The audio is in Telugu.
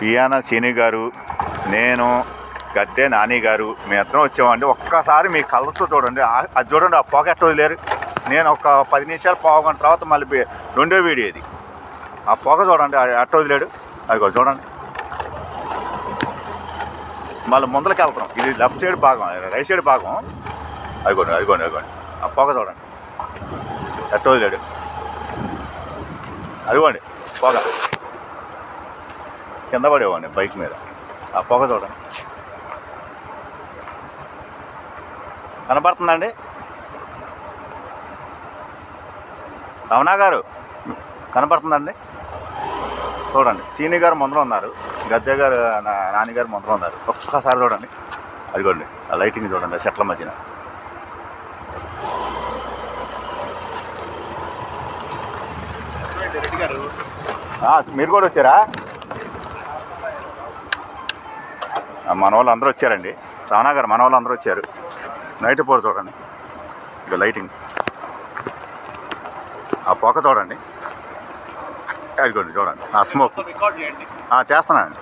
పియానా సీని గారు నేను గద్దె నాని గారు మీ అతను వచ్చామండి. ఒక్కసారి మీ కళ్ళతో చూడండి. అది చూడండి ఆ పొగ ఎట్ట వదిలేరు. నేను ఒక పది నిమిషాలు పోగొన్న తర్వాత మళ్ళీ రెండో వీడియో ఇది. ఆ పొగ చూడండి అట్ట వదిలేడు. అది చూడండి. మళ్ళీ ముందలకి వెళ్తున్నాం. ఇది లెఫ్ట్ సైడ్ భాగం రైట్ సైడ్ భాగం. అదిగోండి అదిగోండి అదిగోండి. ఆ పొగ చూడండి. ఎట్ట వదిలేడు. అదిగోండి పొగ. కింద పడేవాడిని బైక్ మీద. ఆ పొగ చూడండి కనపడుతుందండి? రమణ గారు కనపడుతుందండి? చూడండి సీని గారు ముందర ఉన్నారు గద్దె గారు నా- నాని గారు ముందర ఉన్నారు. ఒక్కసారి చూడండి. అదిగోండి ఆ లైటింగ్ చూడండి ఆ చెట్ల మధ్యన. గారు మీరు కూడా వచ్చారా ఆ, మన వాళ్ళు అందరూ వచ్చారండి. రమణ గారు మన వాళ్ళు అందరూ వచ్చారు. నైట్ పూట చూడండి. ఇక లైటింగ్ ఆ పొగ చూడండి. అదిగోండి చూడండి. ఆ స్మోక్ చేస్తున్నానండి.